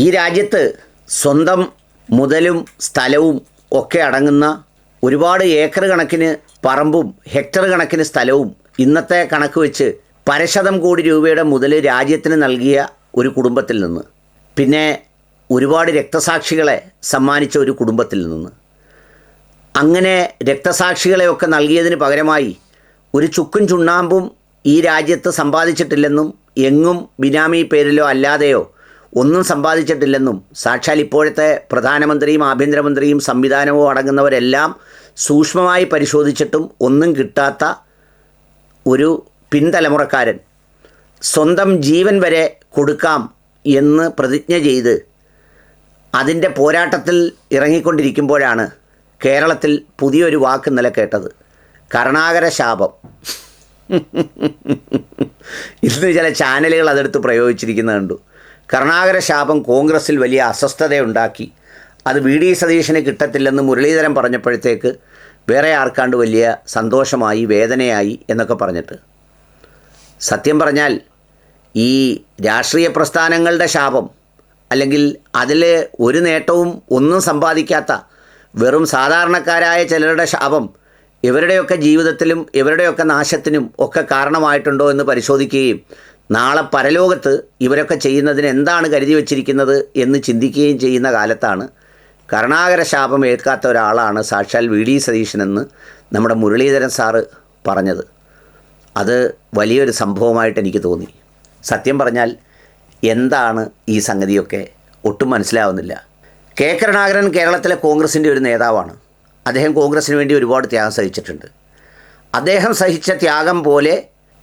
ഈ രാജ്യത്ത് സ്വന്തം മുതലും സ്ഥലവും ഒക്കെ അടങ്ങുന്ന ഒരുപാട് ഏക്കർ കണക്കിന് പറമ്പും ഹെക്ടർ കണക്കിന് സ്ഥലവും ഇന്നത്തെ കണക്ക് വെച്ച് പരശതം കോടി രൂപയുടെ മുതൽ രാജ്യത്തിന് നൽകിയ ഒരു കുടുംബത്തിൽ നിന്ന്. പിന്നെ ഒരുപാട് രക്തസാക്ഷികളെ സമ്മാനിച്ച ഒരു കുടുംബത്തിൽ നിന്ന്. അങ്ങനെ രക്തസാക്ഷികളെയൊക്കെ നൽകിയതിന് പകരമായി ഒരു ചുക്കും ചുണ്ണാമ്പും ഈ രാജ്യത്ത് സമ്പാദിച്ചിട്ടില്ലെന്നും എങ്ങും ബിനാമി പേരിലോ അല്ലാതെയോ ഒന്നും സമ്പാദിച്ചിട്ടില്ലെന്നും സാക്ഷാൽ ഇപ്പോഴത്തെ പ്രധാനമന്ത്രിയും ആഭ്യന്തരമന്ത്രിയും സംവിധാനവും അടങ്ങുന്നവരെല്ലാം സൂക്ഷ്മമായി പരിശോധിച്ചിട്ടും ഒന്നും കിട്ടാത്ത ഒരു പിൻതലമുറക്കാരൻ സ്വന്തം ജീവൻ വരെ കൊടുക്കാം എന്ന് പ്രതിജ്ഞ ചെയ്ത് അതിന്റെ പോരാട്ടത്തിൽ ഇറങ്ങിക്കൊണ്ടിരിക്കുമ്പോഴാണ് കേരളത്തിൽ പുതിയൊരു വാക്ക് നില കേട്ടത് കരുണാകര ശാപം. ഇന്ന് ചില ചാനലുകൾ അതെടുത്ത് പ്രയോഗിച്ചിരിക്കുന്നത് കണ്ടു. കരുണാകര ശാപം കോൺഗ്രസിൽ വലിയ അസ്വസ്ഥതയുണ്ടാക്കി. അത് വി. ഡി. സതീശന് കിട്ടത്തില്ലെന്ന് മുരളീധരൻ പറഞ്ഞപ്പോഴത്തേക്ക് വേറെ ആർക്കാണ്ട് വലിയ സന്തോഷമായി വേദനയായി എന്നൊക്കെ പറഞ്ഞിട്ട്. സത്യം പറഞ്ഞാൽ ഈ രാഷ്ട്രീയ പ്രസ്ഥാനങ്ങളുടെ ശാപം അല്ലെങ്കിൽ അതിൽ ഒരു നേട്ടവും ഒന്നും സമ്പാദിക്കാത്ത വെറും സാധാരണക്കാരായ ചിലരുടെ ശാപം ഇവരുടെയൊക്കെ ജീവിതത്തിലും ഇവരുടെയൊക്കെ നാശത്തിനും ഒക്കെ കാരണമായിട്ടുണ്ടോ എന്ന് പരിശോധിക്കുകയും നാളെ പരലോകത്ത് ഇവരൊക്കെ ചെയ്യുന്നതിന് എന്താണ് കരുതി വച്ചിരിക്കുന്നത് എന്ന് ചിന്തിക്കുകയും ചെയ്യുന്ന കാലത്താണ് കരുണാകര ശാപം ഏൽക്കാത്ത ഒരാളാണ് സാക്ഷാൽ വി ഡി സതീശനെന്ന് നമ്മുടെ മുരളീധരൻ സാറ് പറഞ്ഞത്. അത് വലിയൊരു സംഭവമായിട്ട് എനിക്ക് തോന്നി. സത്യം പറഞ്ഞാൽ എന്താണ് ഈ സംഗതിയൊക്കെ ഒട്ടും മനസ്സിലാവുന്നില്ല. കെ കരുണാകരൻ കേരളത്തിലെ കോൺഗ്രസിന്റെ ഒരു നേതാവാണ്. അദ്ദേഹം കോൺഗ്രസിന് വേണ്ടി ഒരുപാട് ത്യാഗം സഹിച്ചിട്ടുണ്ട്. അദ്ദേഹം സഹിച്ച ത്യാഗം പോലെ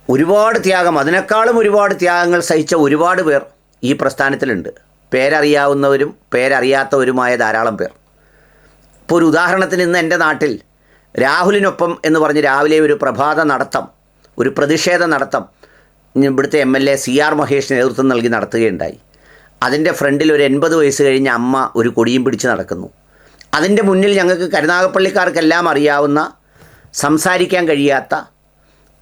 ഒരുപാട് ത്യാഗം അതിനേക്കാളും ഒരുപാട് ത്യാഗങ്ങൾ സഹിച്ച ഒരുപാട് പേർ ഈ പ്രസ്ഥാനത്തിലുണ്ട്. പേരറിയാവുന്നവരും പേരറിയാത്തവരുമായ ധാരാളം പേർ. ഇപ്പോൾ ഒരു ഉദാഹരണത്തിന് ഇന്ന് എന്റെ നാട്ടിൽ രാഹുലിനൊപ്പം എന്ന് പറഞ്ഞ് രാവിലെ ഒരു പ്രഭാത നടത്തം ഒരു പ്രതിഷേധ നടത്തം ഇവിടുത്തെ M L A C R Mahesh നേതൃത്വം നൽകി നടത്തുകയുണ്ടായി. അതിന്റെ ഫ്രണ്ടിൽ ഒരു എൺപത് വയസ്സ് കഴിഞ്ഞ അമ്മ ഒരു കൊടിയും പിടിച്ച് നടക്കുന്നു. അതിന്റെ മുന്നിൽ ഞങ്ങൾക്ക് കരുനാഗപ്പള്ളിക്കാർക്കെല്ലാം അറിയാവുന്ന സംസാരിക്കാൻ കഴിയാത്ത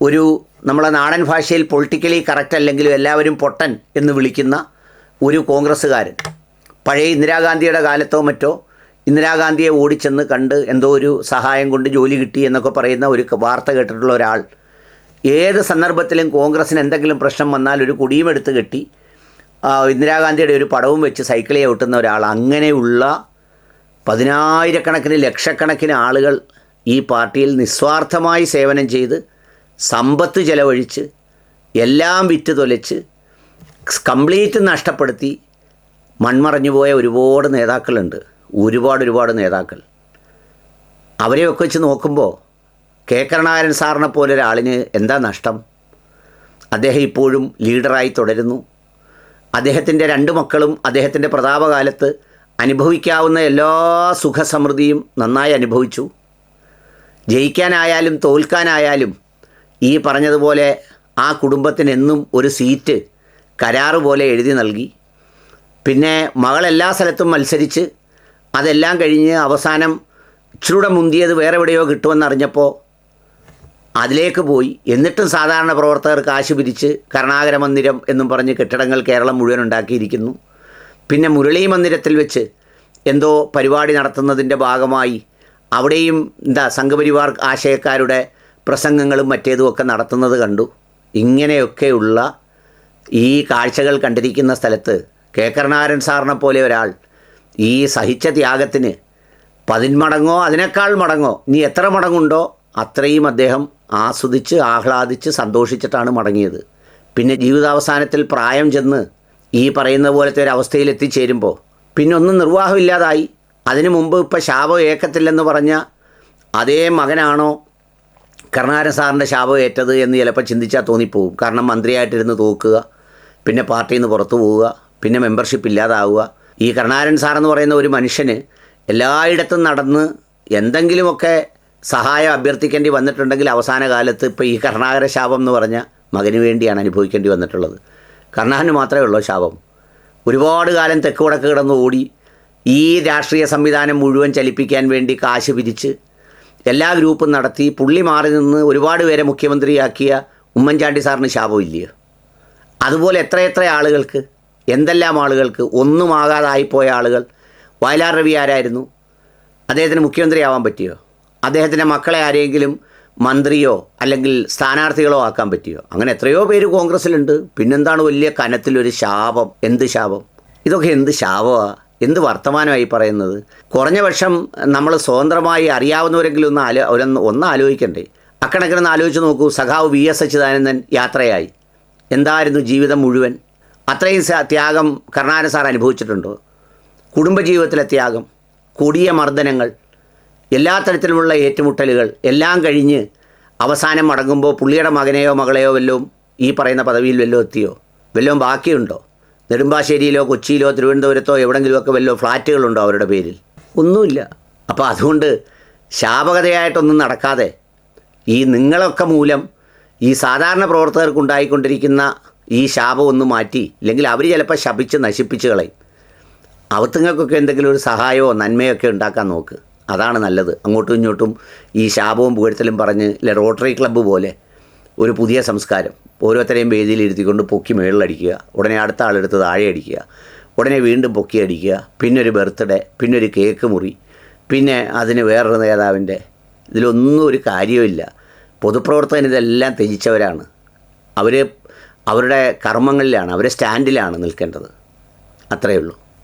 ഒരു നമ്മളെ നാടൻ ഭാഷയിൽ പൊളിറ്റിക്കലി കറക്റ്റ് അല്ലെങ്കിലും എല്ലാവരും പൊട്ടൻ എന്ന് വിളിക്കുന്ന ഒരു കോൺഗ്രസ്സുകാരൻ. പഴയ ഇന്ദിരാഗാന്ധിയുടെ കാലത്തോ മറ്റോ ഇന്ദിരാഗാന്ധിയെ ഓടിച്ചെന്ന് കണ്ട് എന്തോ ഒരു സഹായം കൊണ്ട് ജോലി കിട്ടി എന്നൊക്കെ പറയുന്ന ഒരു വാർത്ത കേട്ടിട്ടുള്ള ഒരാൾ ഏത് സന്ദർഭത്തിലും കോൺഗ്രസ്സിന് എന്തെങ്കിലും പ്രശ്നം വന്നാൽ ഒരു കുടിയും എടുത്ത് കെട്ടി ഇന്ദിരാഗാന്ധിയുടെ ഒരു പടവും വെച്ച് സൈക്കിളിൽ ഓട്ടുന്ന ഒരാൾ. അങ്ങനെയുള്ള പതിനായിരക്കണക്കിന് ലക്ഷക്കണക്കിന് ആളുകൾ ഈ പാർട്ടിയിൽ നിസ്വാർത്ഥമായി സേവനം ചെയ്ത് സമ്പത്ത് ചെലവഴിച്ച് എല്ലാം വിറ്റ് തൊലച്ച് കംപ്ലീറ്റ് നഷ്ടപ്പെടുത്തി മൺമറഞ്ഞു പോയ ഒരുപാട് നേതാക്കളുണ്ട്. ഒരുപാട് ഒരുപാട് നേതാക്കൾ. അവരെയൊക്കെ വെച്ച് നോക്കുമ്പോൾ കെ കരുണാകരൻ സാറിനെ പോലെ ഒരാളിന് എന്താ നഷ്ടം? അദ്ദേഹം ഇപ്പോഴും ലീഡറായി തുടരുന്നു. അദ്ദേഹത്തിന്റെ രണ്ട് മക്കളും അദ്ദേഹത്തിന്റെ പ്രതാപകാലത്ത് അനുഭവിക്കാവുന്ന എല്ലാ സുഖസമൃദ്ധിയും നന്നായി അനുഭവിച്ചു. ജയിക്കാനായാലും തോൽക്കാനായാലും ഈ പറഞ്ഞതുപോലെ ആ കുടുംബത്തിന് എന്നും ഒരു സീറ്റ് കരാറ് പോലെ എഴുതി നൽകി. പിന്നെ മകൾ എല്ലാ സ്ഥലത്തും മത്സരിച്ച് അതെല്ലാം കഴിഞ്ഞ് അവസാനം ഇച്ചിരൂടെ മുന്തിയത് വേറെ എവിടെയോ കിട്ടുമെന്നറിഞ്ഞപ്പോൾ അതിലേക്ക് പോയി. എന്നിട്ടും സാധാരണ പ്രവർത്തകർ കാശ് പിരിച്ച് കരുണാകര മന്ദിരം എന്നും പറഞ്ഞ് കെട്ടിടങ്ങൾ കേരളം മുഴുവൻ ഉണ്ടാക്കിയിരിക്കുന്നു. പിന്നെ മുരളി മന്ദിരത്തിൽ വെച്ച് എന്തോ പരിപാടി നടത്തുന്നതിന്റെ ഭാഗമായി അവിടെയും എന്താ സംഘപരിവാർ ആശയക്കാരുടെ പ്രസംഗങ്ങളും മറ്റേതും ഒക്കെ നടത്തുന്നത് കണ്ടു. ഇങ്ങനെയൊക്കെയുള്ള ഈ കാഴ്ചകൾ കണ്ടിരിക്കുന്ന സ്ഥലത്ത് കെ. കരുണാകരൻ സാറിനെ പോലെ ഒരാൾ ഈ സഹിച്ച ത്യാഗത്തിന് പതിന്മടങ്ങോ അതിനേക്കാൾ മടങ്ങോ ഇനി എത്ര മടങ്ങുണ്ടോ അത്രയും അദ്ദേഹം ആസ്വദിച്ച് ആഹ്ലാദിച്ച് സന്തോഷിച്ചിട്ടാണ് മടങ്ങിയത്. പിന്നെ ജീവിതാവസാനത്തിൽ പ്രായം ചെന്ന് ഈ പറയുന്ന പോലത്തെ ഒരു അവസ്ഥയിൽ എത്തിച്ചേരുമ്പോൾ പിന്നെ ഒന്നും നിർവാഹമില്ലാതായി. അതിനു മുമ്പ് ഇപ്പോൾ ശാപം ഏക്കത്തില്ലെന്ന് പറഞ്ഞ അതേ മകനാണോ കരുണാകരൻ സാറിന്റെ ശാപം ഏറ്റത് എന്ന് ചിലപ്പോൾ ചിന്തിച്ചാൽ തോന്നിപ്പോവും. കാരണം മന്ത്രിയായിട്ടിരുന്ന് തോക്കുക പിന്നെ പാർട്ടിയിൽ നിന്ന് പുറത്തു പോവുക പിന്നെ മെമ്പർഷിപ്പ് ഇല്ലാതാവുക. ഈ കരുണാകരൻ സാറെന്ന് പറയുന്ന ഒരു മനുഷ്യന് എല്ലായിടത്തും നടന്ന് എന്തെങ്കിലുമൊക്കെ സഹായം അഭ്യർത്ഥിക്കേണ്ടി വന്നിട്ടുണ്ടെങ്കിൽ അവസാന കാലത്ത് ഇപ്പോൾ ഈ കരുണാകര ശാപം എന്ന് പറഞ്ഞ മകന് വേണ്ടിയാണ് അനുഭവിക്കേണ്ടി വന്നിട്ടുള്ളത്. കരുണാകരന് മാത്രമേ ഉള്ളൂ ശാപം. ഒരുപാട് കാലം തെക്ക് വടക്ക് കിടന്ന് ഓടി ഈ രാഷ്ട്രീയ സംവിധാനം മുഴുവൻ ചലിപ്പിക്കാൻ വേണ്ടി കാശ് പിരിച്ച് എല്ലാ ഗ്രൂപ്പും നടത്തി പുള്ളി മാറി നിന്ന് ഒരുപാട് പേരെ മുഖ്യമന്ത്രിയാക്കിയ ഉമ്മൻചാണ്ടി സാറിന് ശാപമില്ലയോ അതുപോലെ എത്രയെത്ര ആളുകൾക്ക് എന്തെല്ലാം ആളുകൾക്ക് ഒന്നും ഒന്നുമാകാതായിപ്പോയ ആളുകൾ വയലാർ രവി ആരായിരുന്നു? അദ്ദേഹത്തിന് മുഖ്യമന്ത്രിയാവാൻ പറ്റിയോ? അദ്ദേഹത്തിന്റെ മക്കളെ ആരെങ്കിലും മന്ത്രിയോ അല്ലെങ്കിൽ സ്ഥാനാർത്ഥികളോ ആക്കാൻ പറ്റിയോ? അങ്ങനെ എത്രയോ പേര് കോൺഗ്രസ്സിലുണ്ട്. പിന്നെന്താണ് വലിയ കനത്തിലൊരു ശാപം? എന്ത് ശാപം? ഇതൊക്കെ എന്ത് ശാപമാണ് എന്ത് വർത്തമാനമായി പറയുന്നത്? കുറഞ്ഞ പക്ഷം നമ്മൾ സ്വതന്ത്രമായി അറിയാവുന്നവരെങ്കിലും ഒന്ന് ആലോ ഒരൊന്ന് ഒന്ന് ആലോചിക്കണ്ടേ? അക്കണക്കിനൊന്ന് ആലോചിച്ച് നോക്കൂ. സഖാവ് വി എസ് അച്യുതാനന്ദൻ യാത്രയായി. എന്തായിരുന്നു ജീവിതം മുഴുവൻ? അത്രയും ത്യാഗം കർണാടക സാർ അനുഭവിച്ചിട്ടുണ്ടോ? കുടുംബജീവിതത്തിലെ ത്യാഗം കൊടിയ മർദ്ദനങ്ങൾ എല്ലാ തരത്തിലുമുള്ള ഏറ്റുമുട്ടലുകൾ എല്ലാം കഴിഞ്ഞ് അവസാനം മടങ്ങുമ്പോൾ പുള്ളിയുടെ മകനെയോ മകളെയോ വല്ലതും ഈ പറയുന്ന പദവിയിൽ വല്ലതും എത്തിയോ? വല്ലതും ബാക്കിയുണ്ടോ? നെടുമ്പാശ്ശേരിയിലോ കൊച്ചിയിലോ തിരുവനന്തപുരത്തോ എവിടെങ്കിലുമൊക്കെ വല്ലോ ഫ്ലാറ്റുകളുണ്ടോ അവരുടെ പേരിൽ? ഒന്നുമില്ല. അപ്പോൾ അതുകൊണ്ട് ശാപകതയായിട്ടൊന്നും നടക്കാതെ ഈ നിങ്ങളൊക്കെ മൂലം ഈ സാധാരണ പ്രവർത്തകർക്ക് ഉണ്ടായിക്കൊണ്ടിരിക്കുന്ന ഈ ശാപം ഒന്ന് മാറ്റി ഇല്ലെങ്കിൽ അവർ ചിലപ്പോൾ ശപിച്ച് നശിപ്പിച്ച് കളയും. അവത്തുങ്ങൾക്കൊക്കെ എന്തെങ്കിലും ഒരു സഹായമോ നന്മയൊക്കെ ഉണ്ടാക്കാൻ നോക്ക്. അതാണ് നല്ലത്. അങ്ങോട്ടും ഇങ്ങോട്ടും ഈ ശാപവും പുകഴ്ത്തലും പറഞ്ഞ് ഇല്ല റോട്ടറി ക്ലബ്ബ് പോലെ ഒരു പുതിയ സംസ്കാരം. ഓരോരുത്തരെയും വേദിയിൽ ഇരുത്തിക്കൊണ്ട് പൊക്കി മേളിലടിക്കുക ഉടനെ അടുത്ത ആളെടുത്ത് താഴെ അടിക്കുക. ഉടനെ വീണ്ടും പൊക്കി അടിക്കുക. പിന്നെ ഒരു ബർത്ത്ഡേ പിന്നെ ഒരു കേക്ക് മുറി പിന്നെ അതിന് വേറൊരു നേതാവിന്റെ ഇതിലൊന്നും ഒരു കാര്യമില്ല പൊതുപ്രവർത്തകൻ ഇതെല്ലാം ത്യജിച്ചവരാണ്. അവർ അവരുടെ കർമ്മങ്ങളിലാണ് അവരെ സ്റ്റാൻഡിലാണ് നിൽക്കേണ്ടത്. അത്രയേ ഉള്ളൂ.